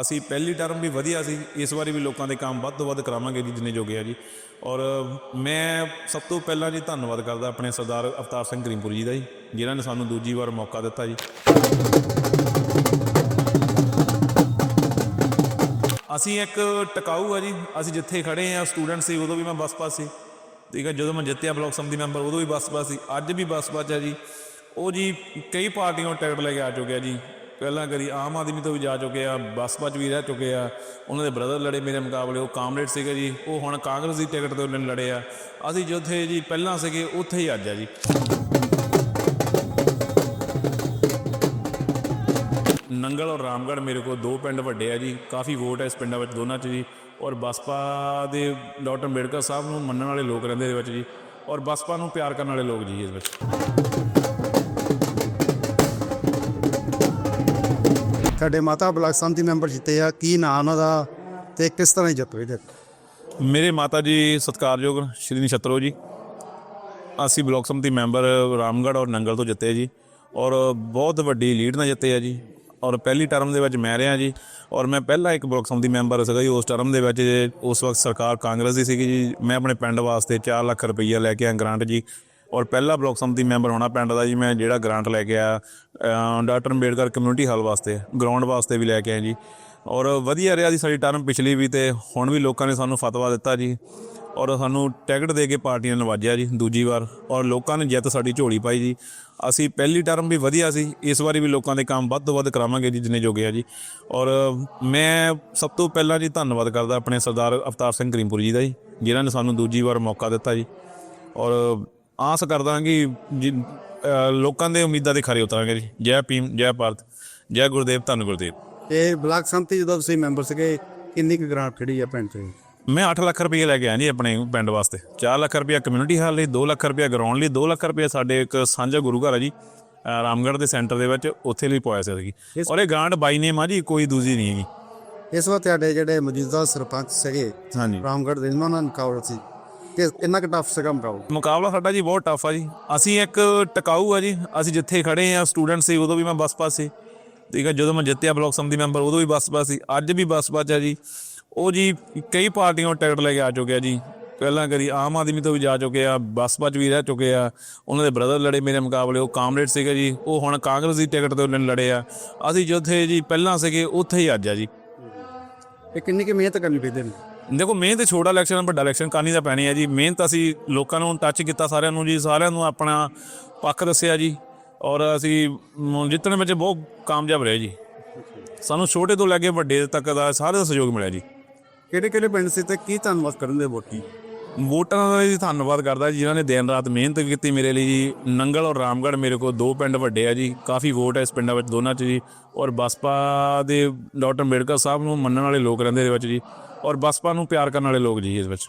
ਅਸੀਂ ਪਹਿਲੀ ਟਰਮ ਵੀ ਵਧੀਆ ਸੀ, ਇਸ ਵਾਰੀ ਵੀ ਲੋਕਾਂ ਦੇ ਕੰਮ ਵੱਧ ਤੋਂ ਵੱਧ ਕਰਾਵਾਂਗੇ ਜੀ, ਜਿੰਨੇ ਜੋਗੇ ਆ ਜੀ। ਔਰ ਮੈਂ ਸਭ ਤੋਂ ਪਹਿਲਾਂ ਜੀ ਧੰਨਵਾਦ ਕਰਦਾ ਆਪਣੇ ਸਰਦਾਰ ਅਵਤਾਰ ਸਿੰਘ ਕਰੀਮਪੁਰੀ ਜੀ ਦਾ ਜੀ, ਜਿਨ੍ਹਾਂ ਨੇ ਸਾਨੂੰ ਦੂਜੀ ਵਾਰ ਮੌਕਾ ਦਿੱਤਾ ਜੀ। ਅਸੀਂ ਇੱਕ ਟਿਕਾਊ ਆ ਜੀ, ਅਸੀਂ ਜਿੱਥੇ ਖੜੇ ਆ ਸਟੂਡੈਂਟ ਸੀ, ਉਦੋਂ ਵੀ ਮੈਂ ਬਸਪਾ ਸੀ। ਠੀਕ ਹੈ ਜਦੋਂ ਮੈਂ ਜਿੱਤਿਆ ਬਲਾਕ ਸੰਮਤੀ ਮੈਂਬਰ ਉਦੋਂ ਵੀ ਬਸਪਾ ਸੀ, ਅੱਜ ਵੀ ਬਸਪਾ 'ਚ ਆ ਜੀ। ਉਹ ਜੀ ਕਈ ਪਾਰਟੀਆਂ ਨੂੰ ਟਿਕਟ ਲੈ ਕੇ ਆ ਚੁੱਕਿਆ ਜੀ। ਪਹਿਲਾਂ ਕਰੀ ਆਮ ਆਦਮੀ ਤੋਂ ਵੀ ਜਾ ਚੁੱਕੇ ਆ ਬਸਪਾ 'ਚ ਵੀ ਰਹਿ ਚੁੱਕੇ ਆ। ਉਹਨਾਂ ਦੇ ਬ੍ਰਦਰ ਲੜੇ ਮੇਰੇ ਮੁਕਾਬਲੇ, ਉਹ ਕਾਮਰੇਡ ਸੀਗੇ ਜੀ। ਉਹ ਹੁਣ ਕਾਂਗਰਸ ਦੀ ਟਿਕਟ ਤੇ ਉਹਨਾਂ ਨੇ ਲੜੇ ਆ। ਅਸੀਂ ਜਿੱਥੇ ਜੀ ਪਹਿਲਾਂ ਸੀਗੇ, ਉੱਥੇ ਹੀ ਅੱਜ ਆ ਜੀ। ਨੰਗਲ ਔਰ ਰਾਮਗੜ੍ਹ ਮੇਰੇ ਕੋਲ ਦੋ ਪਿੰਡ ਵੱਡੇ ਆ ਜੀ। ਕਾਫੀ ਵੋਟ ਹੈ ਇਸ ਪਿੰਡਾਂ ਵਿੱਚ ਦੋਨਾਂ 'ਚ ਜੀ। ਔਰ ਬਸਪਾ ਦੇ ਡਾਕਟਰ ਅੰਬੇਡਕਰ ਸਾਹਿਬ ਨੂੰ ਮੰਨਣ ਵਾਲੇ ਲੋਕ ਰਹਿੰਦੇ ਇਹਦੇ ਵਿੱਚ ਜੀ। ਔਰ ਬਸਪਾ ਨੂੰ ਪਿਆਰ ਕਰਨ ਵਾਲੇ ਲੋਕ ਜੀ ਇਸ ਵਿੱਚ। ਸਾਡੇ ਮਾਤਾ ਬਲਾਕ ਸੰਮਤੀ ਮੈਂਬਰ ਜਿੱਤੇ ਆ, ਕੀ ਨਾਂ ਉਹਨਾਂ ਦਾ ਤੇ ਕਿਸ ਤਰ੍ਹਾਂ ਜਿੱਤ ਹੋਈ ਤੇ ਮੇਰੇ ਮਾਤਾ ਜੀ ਸਤਿਕਾਰਯੋਗ ਸ਼੍ਰੀ ਨਛੱਤਰੋ ਜੀ। ਅਸੀਂ ਬਲਾਕ ਸੰਮਤੀ ਮੈਂਬਰ ਰਾਮਗੜ੍ਹ ਔਰ ਨੰਗਲ ਤੋਂ ਜਿੱਤੇ ਜੀ। ਔਰ ਬਹੁਤ ਵੱਡੀ ਲੀਡ ਨਾਲ ਜਿੱਤੇ ਆ ਜੀ। ਔਰ ਪਹਿਲੀ ਟਰਮ ਦੇ ਵਿੱਚ ਮੈਂ ਰਿਹਾ ਜੀ। ਔਰ ਮੈਂ ਪਹਿਲਾ ਇੱਕ ਬਲਾਕ ਸੰਮਤੀ ਮੈਂਬਰ ਸੀਗਾ ਜੀ। ਉਸ ਟਰਮ ਦੇ ਵਿੱਚ ਜੇ ਉਸ ਵਕਤ ਸਰਕਾਰ ਕਾਂਗਰਸ ਦੀ ਸੀਗੀ ਜੀ। ਮੈਂ ਆਪਣੇ ਪਿੰਡ ਵਾਸਤੇ 4 ਲੱਖ ਰੁਪਈਆ ਲੈ ਕੇ ਆਇਆ ਗ੍ਰਾਂਟ ਜੀ। ਔਰ ਪਹਿਲਾ ਬਲਾਕ ਸਮਿਤੀ ਮੈਂਬਰ ਹੋਣਾ ਪਿੰਡ ਦਾ ਜੀ, ਮੈਂ ਜਿਹੜਾ ਗ੍ਰਾਂਟ ਲੈ ਕੇ ਆਇਆ ਡਾਕਟਰ ਅੰਬੇਡਕਰ ਕਮਿਊਨਿਟੀ ਹਾਲ ਵਾਸਤੇ ਗਰਾਊਂਡ ਵਾਸਤੇ ਵੀ ਲੈ ਕੇ ਆਇਆ ਜੀ। ਔਰ ਵਧੀਆ ਰਿਹਾ ਜੀ ਸਾਡੀ ਟਰਮ ਪਿਛਲੀ ਵੀ ਤੇ ਹੁਣ ਵੀ ਲੋਕਾਂ ਨੇ ਸਾਨੂੰ ਫਤਵਾ ਦਿੱਤਾ ਜੀ। ਔਰ ਸਾਨੂੰ ਟਿਕਟ ਦੇ ਕੇ ਪਾਰਟੀਆਂ ਨੇ ਨਵਾਜਿਆ ਜੀ ਦੂਜੀ ਵਾਰ। ਔਰ ਲੋਕਾਂ ਨੇ ਜਿੱਤ ਸਾਡੀ ਝੋਲੀ ਪਾਈ ਜੀ। ਅਸੀਂ ਪਹਿਲੀ ਟਰਮ ਵੀ ਵਧੀਆ ਸੀ, ਇਸ ਵਾਰੀ ਵੀ ਲੋਕਾਂ ਦੇ ਕੰਮ ਵੱਧ ਤੋਂ ਵੱਧ ਕਰਾਵਾਂਗੇ ਜੀ, ਜਿੰਨੇ ਜੋਗੇ ਆ ਜੀ। ਔਰ ਮੈਂ ਸਭ ਤੋਂ ਪਹਿਲਾਂ ਜੀ ਧੰਨਵਾਦ ਕਰਦਾ ਆਪਣੇ ਸਰਦਾਰ ਅਵਤਾਰ ਸਿੰਘ ਕਰੀਮਪੁਰ ਜੀ ਦਾ ਜੀ, ਜਿਨ੍ਹਾਂ ਨੇ ਸਾਨੂੰ ਦੂਜੀ ਵਾਰ ਮੌਕਾ ਦਿੱਤਾ ਜੀ। ਔਰ ਆਸ ਕਰਦਾ ਕਿ ਲੋਕਾਂ ਦੇ ਉਮੀਦਾਂ ਦੇ ਖਰੇ ਉਤਰਾਂਗੇ ਜੀ। ਜੈ ਭੀਮ ਜੈ ਭਾਰਤ ਜੈ ਗੁਰਦੇਵ ਧੰਨ ਗੁਰਦੇਵ। ਇਹ ਬਲਾਕ ਸੰਮਤੀ ਜਦੋਂ ਤੁਸੀਂ ਮੈਂਬਰ ਸੀਗੇ ਕਿੰਨੀ ਕੁ ਗ੍ਰਾਂਟ ਖੜੀ ਆ ਪਿੰਡ ਤੇ ਮੈਂ 8 ਲੱਖ ਰੁਪਏ ਲੈ ਕੇ ਆਇਆ ਜੀ ਆਪਣੇ ਪਿੰਡ ਵਾਸਤੇ। 4 ਲੱਖ ਰੁਪਏ ਕਮਿਊਨਿਟੀ ਹਾਲ ਲਈ 2 ਲੱਖ ਰੁਪਏ ਗਰਾਊਂਡ ਲਈ 2 ਲੱਖ ਰੁਪਏ ਸਾਡੇ ਇੱਕ ਸਾਂਝਾ ਗੁਰੂ ਘਰ ਹੈ ਜੀ ਰਾਮਗੜ੍ਹ ਦੇ ਸੈਂਟਰ ਦੇ ਵਿੱਚ ਉੱਥੇ ਲਈ ਪਵਾਇਆ ਸੀ ਔਰ ਇਹ ਗ੍ਰਾਂਟ ਬਾਈ ਨੇਮ ਆ ਜੀ ਕੋਈ ਦੂਜੀ ਨਹੀਂ ਹੈਗੀ। ਇਸ ਵਾਰ ਤੁਹਾਡੇ ਜਿਹੜੇ ਮੌਜੂਦਾ ਸਰਪੰਚ ਸੀਗੇ ਰਾਮਗੜ੍ਹ ਦੇ ਉਹਨਾਂ ਨਾਲ ਮੁਕਾਬਲਾ ਸੀ। ਕਿ ਕਿੰਨਾ ਕੁ ਟਫ ਸੀਗਾ ਮੁਕਾਬਲਾ? ਮੁਕਾਬਲਾ ਸਾਡਾ ਜੀ ਬਹੁਤ ਟਫ ਆ ਜੀ। ਅਸੀਂ ਇੱਕ ਟਿਕਾਊ ਆ ਜੀ। ਅਸੀਂ ਜਿੱਥੇ ਖੜੇ ਆ ਸਟੂਡੈਂਟ ਸੀ ਉਦੋਂ ਵੀ ਮੈਂ ਬਸਪਾ ਸੀ। ਠੀਕ ਹੈ ਜਦੋਂ ਮੈਂ ਜਿੱਤਿਆ ਬਲਾਕ ਸੰਮਤੀ ਮੈਂਬਰ ਉਦੋਂ ਵੀ ਬਸਪਾ ਸੀ। ਅੱਜ ਵੀ ਬਸਪਾ ਚ ਆ ਜੀ। ਉਹ ਜੀ ਕਈ ਪਾਰਟੀਆਂ ਟਿਕਟ ਲੈ ਕੇ ਆ ਚੁੱਕਿਆ ਜੀ। ਪਹਿਲਾਂ ਕਦੀ ਆਮ ਆਦਮੀ ਤੋਂ ਵੀ ਜਾ ਚੁੱਕੇ ਆ ਬਸਪਾ ਚ ਵੀ ਰਹਿ ਚੁੱਕੇ ਆ। ਉਹਨਾਂ ਦੇ ਬ੍ਰਦਰ ਲੜੇ ਮੇਰੇ ਮੁਕਾਬਲੇ ਉਹ ਕਾਮਰੇਡ ਸੀਗੇ ਜੀ। ਉਹ ਹੁਣ ਕਾਂਗਰਸ ਦੀ ਟਿਕਟ ਤੇ ਉਹਨਾਂ ਲੜੇ ਆ। ਅਸੀਂ ਜਿੱਥੇ ਜੀ ਪਹਿਲਾਂ ਸੀਗੇ ਉੱਥੇ ਹੀ ਅੱਜ ਆ ਜੀ। ਇਹ ਕਿੰਨੀ ਕੁ ਮਿਹਨਤ ਕਰਨੀ ਪੈਂਦੀ ਨੇ ਦੇਖੋ ਮਿਹਨਤ ਛੋਟਾ ਇਲੈਕਸ਼ਨ ਵੱਡਾ ਇਲੈਕਸ਼ਨ ਕਰਨੀ ਤਾਂ ਪੈਣੀ ਹੈ ਜੀ। ਮਿਹਨਤ ਅਸੀਂ ਲੋਕਾਂ ਨੂੰ ਟੱਚ ਕੀਤਾ ਸਾਰਿਆਂ ਨੂੰ ਜੀ ਸਾਰਿਆਂ ਨੂੰ ਆਪਣਾ ਪੱਖ ਦੱਸਿਆ ਜੀ। ਔਰ ਅਸੀਂ ਜਿੱਤਣ ਵਿੱਚ ਬਹੁਤ ਕਾਮਯਾਬ ਰਹੇ ਜੀ। ਸਾਨੂੰ ਛੋਟੇ ਤੋਂ ਲੈ ਕੇ ਵੱਡੇ ਤੱਕ ਦਾ ਸਾਰੇ ਦਾ ਸਹਿਯੋਗ ਮਿਲਿਆ ਜੀ। ਕਿਹੜੇ ਕਿਹੜੇ ਪਿੰਡ ਸੀ ਤੇ ਕੀ ਧੰਨਵਾਦ ਕਰਨ ਦੇ ਵੋਟੀ ਵੋਟਰਾਂ ਦਾ ਜੀ ਧੰਨਵਾਦ ਕਰਦਾ ਜੀ ਜਿਨ੍ਹਾਂ ਨੇ ਦਿਨ ਰਾਤ ਮਿਹਨਤ ਕੀਤੀ ਮੇਰੇ ਲਈ ਜੀ। ਨੰਗਲ ਔਰ ਰਾਮਗੜ੍ਹ ਮੇਰੇ ਕੋਲ ਦੋ ਪਿੰਡ ਵੱਡੇ ਆ ਜੀ ਕਾਫੀ ਵੋਟ ਹੈ ਇਸ ਪਿੰਡਾਂ ਵਿੱਚ ਦੋਨਾਂ 'ਚ ਜੀ। ਔਰ ਬਸਪਾ ਦੇ ਡਾਕਟਰ ਅੰਬੇਡਕਰ ਸਾਹਿਬ ਨੂੰ ਮੰਨਣ ਵਾਲੇ ਲੋਕ ਰਹਿੰਦੇ ਇਹਦੇ ਵਿੱਚ ਜੀ। ਔਰ ਬਸਪਾ ਨੂੰ ਪਿਆਰ ਕਰਨ ਵਾਲੇ ਲੋਕ ਜੀ ਇਸ ਵਿੱਚ।